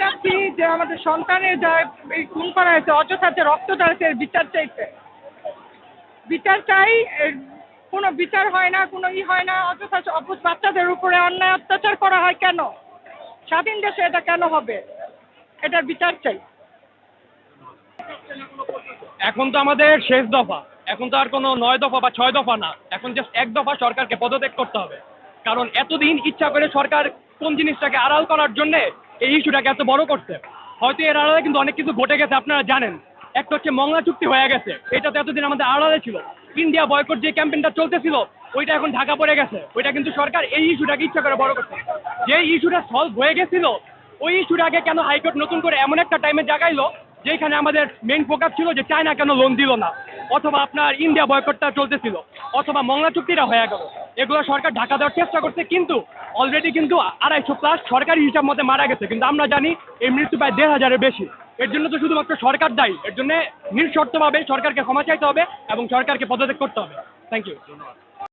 চাচ্ছি যে আমাদের সন্তানের যা এই খুন করা হয়েছে, অযথা যে রক্ত এর বিচার চাইতে। বিচার চাই কোনো বিচার হয় না, কোনো ই হয় না, অযথা অবুঝ বাচ্চাদের উপরে অন্যায় অত্যাচার করা হয় কেন? স্বাধীন দেশে এটা কেন হবে? এটার বিচার চাই। এখন তো আমাদের শেষ দফা। এখন তো আর কোনো নয় দফা বা ছয় দফা না। এখন জাস্ট এক দফা সরকারকে পদত্যাগ করতে হবে। কারণ এতদিন ইচ্ছা করে সরকার কোন জিনিসটাকে আড়াল করার জন্যে এই ইস্যুটাকে এত বড় করছে। হয়তো এর আড়ালে কিন্তু অনেক কিছু ঘটে গেছে, আপনারা জানেন। একটা হচ্ছে মংলা চুক্তি হয়ে গেছে এটা তো এতদিন আমাদের আড়ালে ছিল। ইন্ডিয়া বয়কট যে ক্যাম্পেইনটা চলতেছিল, ওইটা এখন ঢাকা পড়ে গেছে। ওইটা কিন্তু সরকার এই ইস্যুটাকে ইচ্ছা করে বড় করছে। যে ইস্যুটা সলভ হয়ে গেছিল, ওই ইস্যুটাকে কেন হাইকোর্ট নতুন করে এমন একটা টাইমে জাগাইলো, যেখানে আমাদের মেইন ফোকাস ছিল যে চায়না কেন লোন দিল না? অথবা আপনার ইন্ডিয়া বয়কটটা চলতেছিল, অথবা মংলা চুক্তিটা হয়ে গেল। এগুলো সরকার ঢাকা দেওয়ার চেষ্টা করছে, কিন্তু অলরেডি কিন্তু আড়াইশো প্লাস সরকারি হিসাব মতে মারা গেছে। কিন্তু আমরা জানি এই মৃত্যু প্রায় দেড় হাজারের বেশি। এর জন্য তো শুধুমাত্র সরকার দায়ী। এর জন্য নিঃশর্তভাবে সরকারকে ক্ষমা চাইতে হবে এবং সরকারকে পদত্যাগ করতে হবে। Thank you